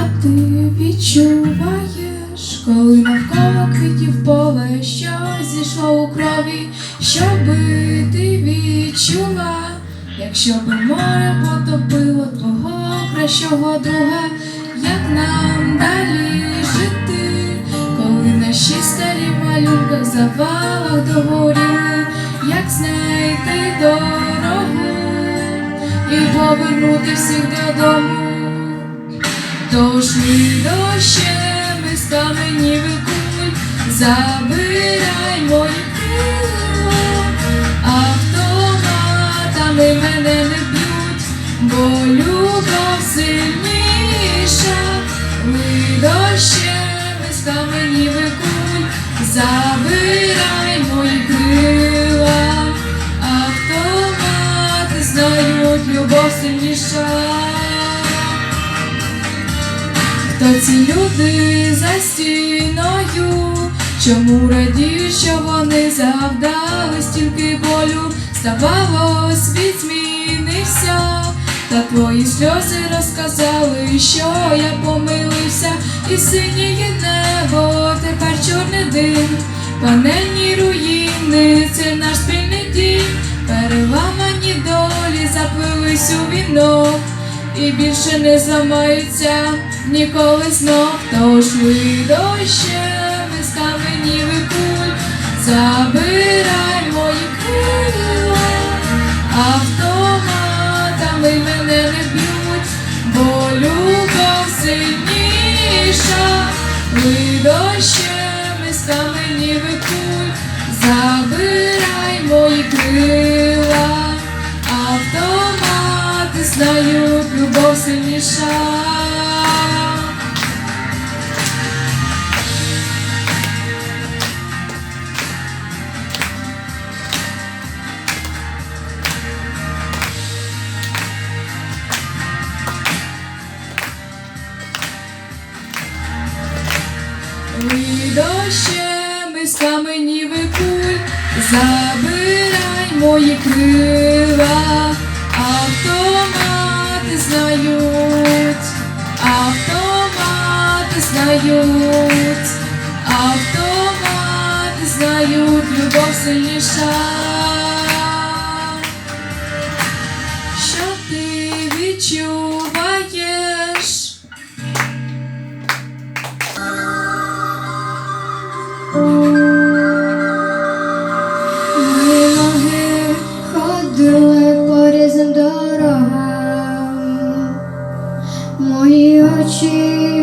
А ти відчуваєш, коли навколо квітів поле, що зійшло у крові, щоби ти відчула, якщо би море потопило твого кращого друга, як нам далі жити, коли наші старі малюнки в завалах догоріли, як знайти дорогу і повернути всіх додому. Тож ми дощеми з каменів і куль забирай мої крила, автоматами мене не б'ють, бо любов сильніша, ми дощеми з каменів і куль забирай мої крила, автомати знають, любов сильніша. Хто ці люди за стіною? Чому радіють, що вони завдали стільки болю? Здавалось, світ змінився, та твої сльози розказали, що я помилився, і синіє небо, тепер чорний дим, панельні руїни, це наш спільний дім, переламані долі заплились у вінок і більше не зламаються ніколи знов, тож ви дощеми з каменів і забирай мої крила, автоматами мене не б'ють, бо любов сильніша, ви дощеми з каменів і забирай мої крила. Автомати знають, любов сильніша. І куль, забирай мої крила, автомати знають, автомати знають, автомати знають, любов сильніша. 去